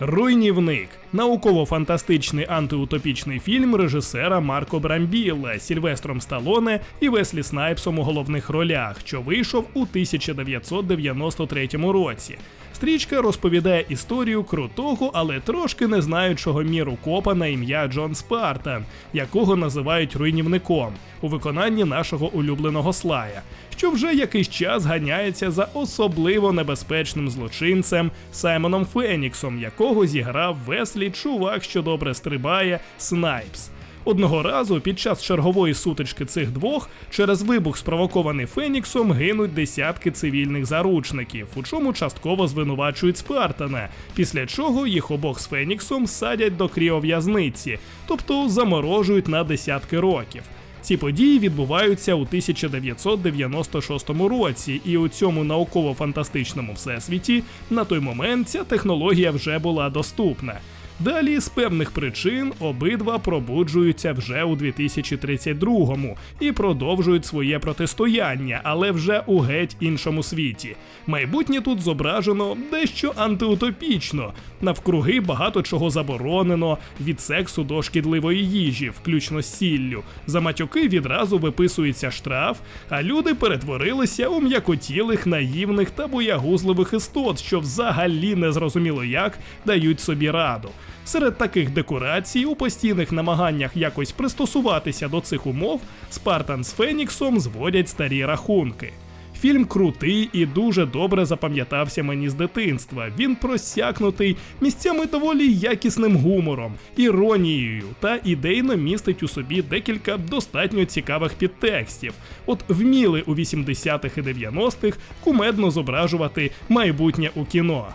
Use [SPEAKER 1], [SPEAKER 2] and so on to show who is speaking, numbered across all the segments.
[SPEAKER 1] Руйнівник науково-фантастичний антиутопічний фільм режисера Марко Брамбіла Сільвестром Сталоне і Веслі Снайпсом у головних ролях, що вийшов у 1993 році. Стрічка розповідає історію крутого, але трошки не знаючого міру копа на ім'я Джон Спартан, якого називають руйнівником у виконанні нашого улюбленого слая, що вже якийсь час ганяється за особливо небезпечним злочинцем Саймоном Феніксом, якого зіграв Веслі чувак, що добре стрибає Снайпс. Одного разу під час чергової сутички цих двох через вибух, спровокований Феніксом, гинуть десятки цивільних заручників, у чому частково звинувачують Спартана, після чого їх обох з Феніксом садять до кріов'язниці, тобто заморожують на десятки років. Ці події відбуваються у 1996 році, і у цьому науково-фантастичному всесвіті на той момент ця технологія вже була доступна. Далі з певних причин обидва пробуджуються вже у 2032-му і продовжують своє протистояння, але вже у геть іншому світі. Майбутнє тут зображено дещо антиутопічно. Навкруги багато чого заборонено, від сексу до шкідливої їжі, включно з сіллю. За матюки відразу виписується штраф, а люди перетворилися у м'якотілих, наївних та боягузливих істот, що взагалі не зрозуміло як дають собі раду. Серед таких декорацій у постійних намаганнях якось пристосуватися до цих умов Спартан з Феніксом зводять старі рахунки. Фільм крутий і дуже добре запам'ятався мені з дитинства. Він просякнутий місцями доволі якісним гумором, іронією та ідейно містить у собі декілька достатньо цікавих підтекстів. От вміли у 80-х і 90-х кумедно зображувати майбутнє у кіно.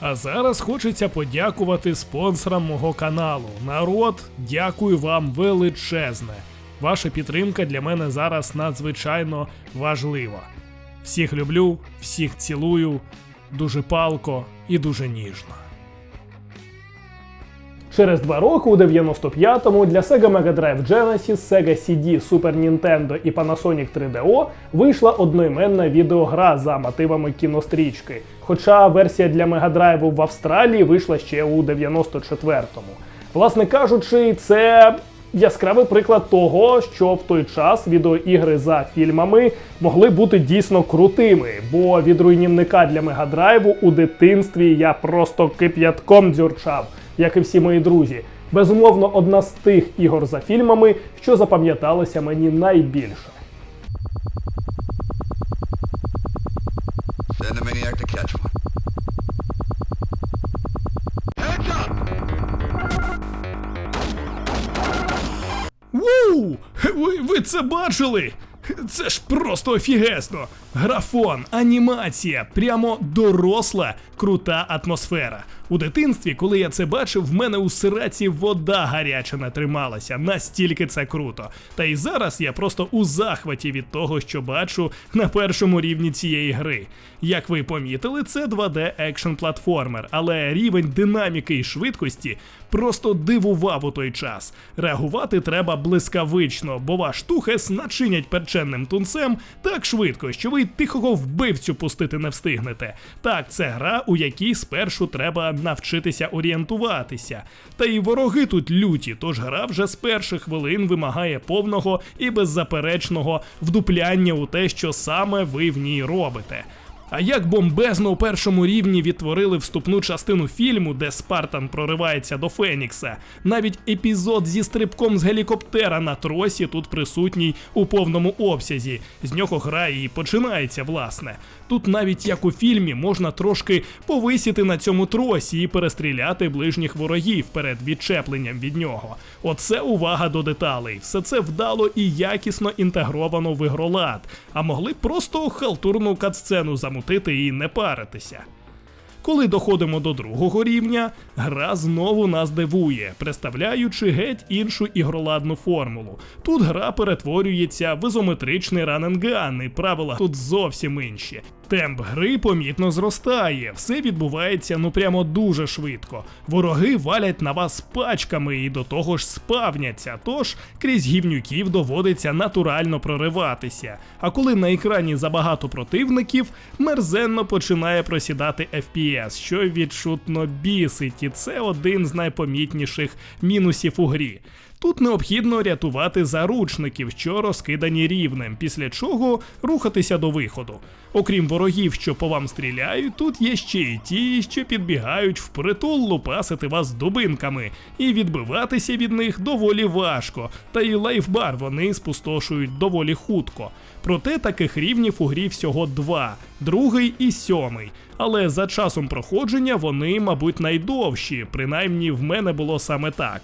[SPEAKER 1] А зараз хочеться подякувати спонсорам мого каналу. Народ, дякую вам величезне. Ваша підтримка для мене зараз надзвичайно важлива. Всіх люблю, всіх цілую, дуже палко і дуже ніжно. Через два роки у 95-му для Sega Mega Drive Genesis, Sega CD, Super Nintendo і Panasonic 3DO вийшла одноіменна відеогра за мотивами кінострічки. Хоча версія для Drive в Австралії вийшла ще у 94-му. Власне кажучи, це яскравий приклад того, що в той час відеоігри за фільмами могли бути дійсно крутими, бо від руйнівника для мегадрайву у дитинстві я просто кип'ятком дзюрчав, як і всі мої друзі. Безумовно, одна з тих ігор за фільмами, що запам'яталися мені найбільше. Ви, ви це бачили? Це ж просто офігесно! Графон, анімація, прямо доросла, крута атмосфера. У дитинстві, коли я це бачив, в мене у сираці вода гаряча не трималася, настільки це круто. Та й зараз я просто у захваті від того, що бачу на першому рівні цієї гри. Як ви помітили, це 2D екшн платформер, але рівень динаміки і швидкості просто дивував у той час. Реагувати треба блискавично, бо ваш тухес начинять перченним тунцем так швидко, що ви тихого вбивцю пустити не встигнете. Так, це гра, у якій спершу треба навчитися орієнтуватися. Та і вороги тут люті, тож гра вже з перших хвилин вимагає повного і беззаперечного вдупляння у те, що саме ви в ній робите. А як бомбезно у першому рівні відтворили вступну частину фільму, де Спартан проривається до Фенікса. Навіть епізод зі стрибком з гелікоптера на тросі тут присутній у повному обсязі. З нього гра і починається, власне. Тут навіть як у фільмі можна трошки повисіти на цьому тросі і перестріляти ближніх ворогів перед відчепленням від нього. Оце увага до деталей. Все це вдало і якісно інтегровано в ігролад, а могли просто халтурну катсцену замутити і не паритися. Коли доходимо до другого рівня, гра знову нас дивує, представляючи геть іншу ігроладну формулу. Тут гра перетворюється в ізометричний раненган, і правила тут зовсім інші. Темп гри помітно зростає, все відбувається ну прямо дуже швидко. Вороги валять на вас пачками і до того ж спавняться, тож крізь гівнюків доводиться натурально прориватися. А коли на екрані забагато противників, мерзенно починає просідати FPS, що відчутно бісить, і це один з найпомітніших мінусів у грі. Тут необхідно рятувати заручників, що розкидані рівнем, після чого рухатися до виходу. Окрім ворогів, що по вам стріляють, тут є ще й ті, що підбігають впритул лупасити вас дубинками, і відбиватися від них доволі важко, та й лайфбар вони спустошують доволі хутко. Проте таких рівнів у грі всього два: другий і сьомий. Але за часом проходження вони, мабуть, найдовші, принаймні в мене було саме так.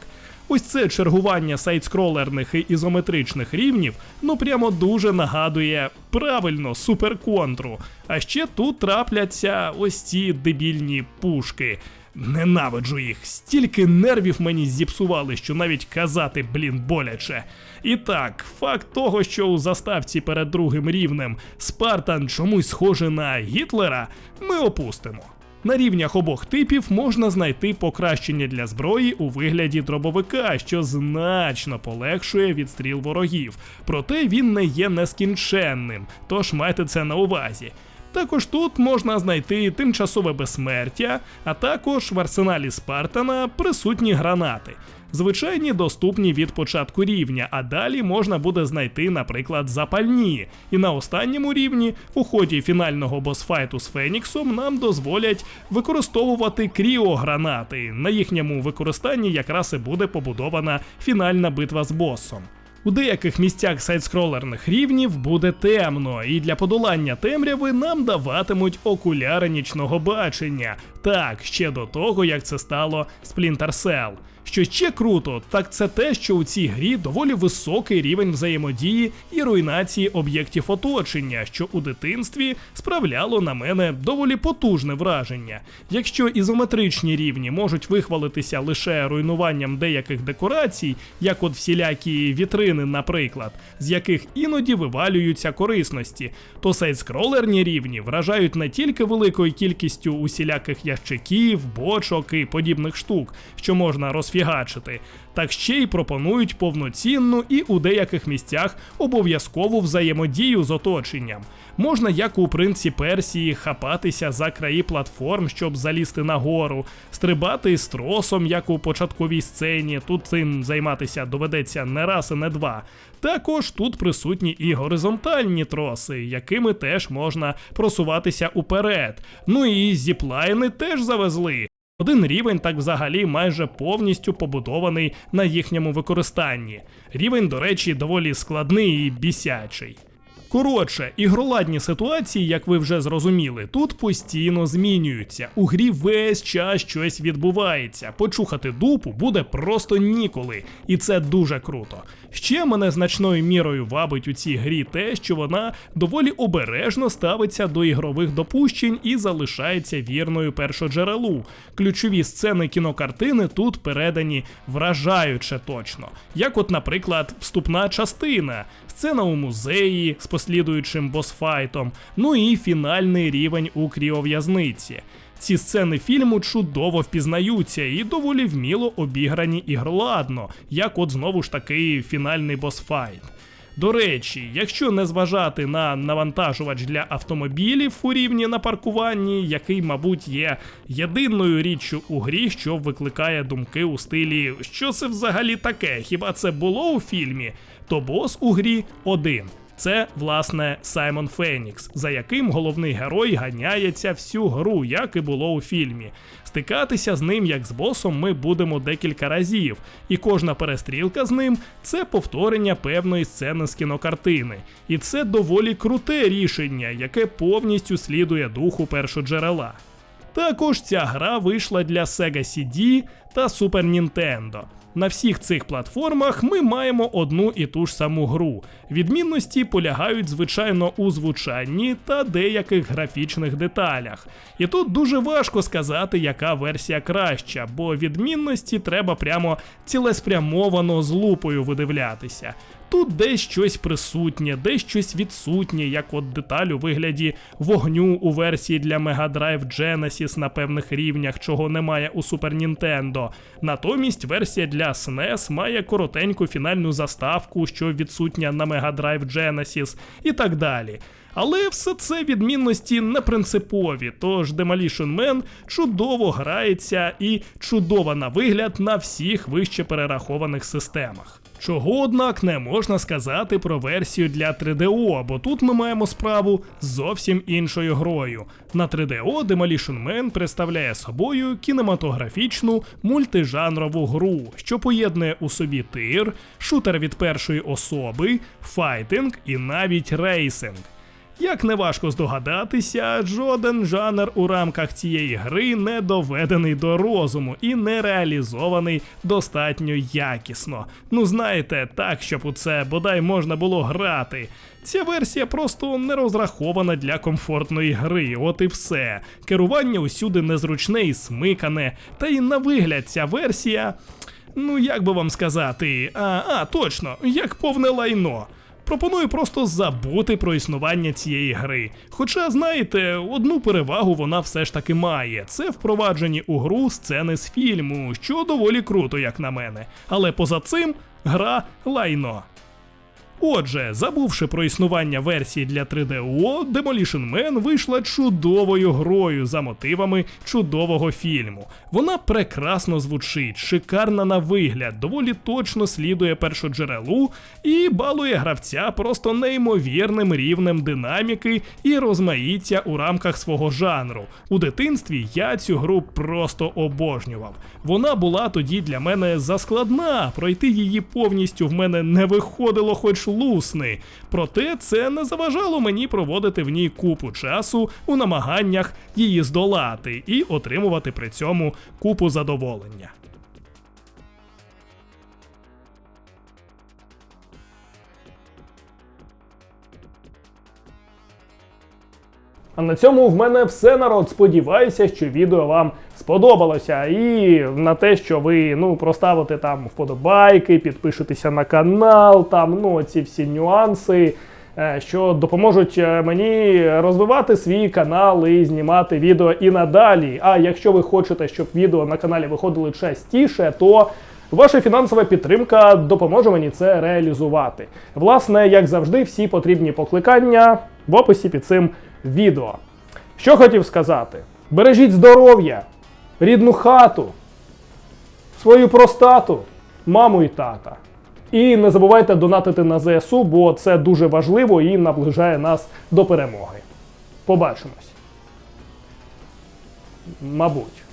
[SPEAKER 1] Ось це чергування сайт-скролерних і ізометричних рівнів, ну прямо дуже нагадує правильно суперконтру. А ще тут трапляться ось ці дебільні пушки. Ненавиджу їх, стільки нервів мені зіпсували, що навіть казати, блін, боляче. І так, факт того, що у заставці перед другим рівнем Спартан чомусь схожий на Гітлера, ми опустимо. На рівнях обох типів можна знайти покращення для зброї у вигляді дробовика, що значно полегшує відстріл ворогів. Проте він не є нескінченним, тож майте це на увазі. Також тут можна знайти тимчасове безсмертя, а також в арсеналі Спартана присутні гранати. Звичайні доступні від початку рівня, а далі можна буде знайти, наприклад, запальні. І на останньому рівні, у ході фінального босфайту з Феніксом, нам дозволять використовувати кріогранати. На їхньому використанні якраз і буде побудована фінальна битва з босом. У деяких місцях сайт-скролерних рівнів буде темно, і для подолання темряви нам даватимуть окуляри нічного бачення. Так, ще до того, як це стало Splinter Cell. Що ще круто, так це те, що у цій грі доволі високий рівень взаємодії і руйнації об'єктів оточення, що у дитинстві справляло на мене доволі потужне враження. Якщо ізометричні рівні можуть вихвалитися лише руйнуванням деяких декорацій, як от всілякі вітрини, наприклад, з яких іноді вивалюються корисності, то сайт-скролерні рівні вражають не тільки великою кількістю усіляких ящиків, бочок і подібних штук, що можна розфігачити, так ще й пропонують повноцінну і у деяких місцях обов'язкову взаємодію з оточенням. Можна, як у принці Персії, хапатися за краї платформ, щоб залізти нагору, стрибати з тросом, як у початковій сцені. Тут цим займатися доведеться не раз і не два. Також тут присутні і горизонтальні троси, якими теж можна просуватися уперед. Ну і зіплайни теж завезли. Один рівень так взагалі майже повністю побудований на їхньому використанні. Рівень, до речі, доволі складний і бісячий. Коротше, ігроладні ситуації, як ви вже зрозуміли, тут постійно змінюються. У грі весь час щось відбувається. Почухати дупу буде просто ніколи, і це дуже круто. Ще мене значною мірою вабить у цій грі те, що вона доволі обережно ставиться до ігрових допущень і залишається вірною першоджерелу. Ключові сцени кінокартини тут передані вражаюче точно. Як, от, наприклад, вступна частина, сцена у музеї з послідуючим босфайтом, ну і фінальний рівень у кріов'язниці. Ці сцени фільму чудово впізнаються і доволі вміло обіграні ігроладно, як от знову ж таки фінальний босфайт. До речі, якщо не зважати на навантажувач для автомобілів у рівні на паркуванні, який, мабуть, є єдиною річчю у грі, що викликає думки у стилі, що це взагалі таке, хіба це було у фільмі, то бос у грі один. Це, власне, Саймон Фенікс, за яким головний герой ганяється всю гру, як і було у фільмі. Стикатися з ним як з босом ми будемо декілька разів, і кожна перестрілка з ним це повторення певної сцени з кінокартини. І це доволі круте рішення, яке повністю слідує духу першоджерела. Також ця гра вийшла для Sega CD та Super Nintendo. На всіх цих платформах ми маємо одну і ту ж саму гру. Відмінності полягають звичайно у звучанні та деяких графічних деталях. І тут дуже важко сказати, яка версія краща, бо відмінності треба прямо цілеспрямовано з лупою видивлятися. Тут десь щось присутнє, десь щось відсутнє, як от деталь у вигляді вогню у версії для Mega Drive Genesis на певних рівнях, чого немає у Super Nintendo. Натомість версія для SNES має коротеньку фінальну заставку, що відсутня на Mega Drive Genesis, і так далі. Але все це відмінності не принципові, тож Demolition Man чудово грається і чудово на вигляд на всіх вище перерахованих системах. Чого, однак, не можна сказати про версію для 3DO, бо тут ми маємо справу з зовсім іншою грою. На 3DO Demolition Man представляє собою кінематографічну мультижанрову гру, що поєднує у собі тир, шутер від першої особи, файтинг і навіть рейсинг. Як неважко здогадатися, жоден жанр у рамках цієї гри не доведений до розуму і не реалізований достатньо якісно. Ну знаєте, так, щоб у це бодай можна було грати. Ця версія просто не розрахована для комфортної гри, от і все. Керування усюди незручне і смикане, та й на вигляд ця версія. Ну як би вам сказати, а, а точно, як повне лайно. Пропоную просто забути про існування цієї гри. Хоча, знаєте, одну перевагу вона все ж таки має: це впроваджені у гру сцени з фільму, що доволі круто, як на мене. Але поза цим гра лайно. Отже, забувши про існування версії для 3DO, Demolition Man вийшла чудовою грою за мотивами чудового фільму. Вона прекрасно звучить, шикарна на вигляд, доволі точно слідує першоджерелу і балує гравця просто неймовірним рівнем динаміки і розмаїття у рамках свого жанру. У дитинстві я цю гру просто обожнював. Вона була тоді для мене заскладна, пройти її повністю в мене не виходило хоч лусни. Проте це не заважало мені проводити в ній купу часу у намаганнях її здолати і отримувати при цьому купу задоволення. А на цьому в мене все народ. Сподіваюся, що відео вам сподобалося. І на те, що ви ну проставите там вподобайки, підпишетеся на канал, там ну ці всі нюанси, е, що допоможуть е, мені розвивати свій канал і знімати відео і надалі. А якщо ви хочете, щоб відео на каналі виходили частіше, то Ваша фінансова підтримка допоможе мені це реалізувати. Власне, як завжди, всі потрібні покликання в описі під цим відео. Що хотів сказати? Бережіть здоров'я, рідну хату, свою простату, маму і тата. І не забувайте донатити на ЗСУ, бо це дуже важливо і наближає нас до перемоги. Побачимось. Мабуть.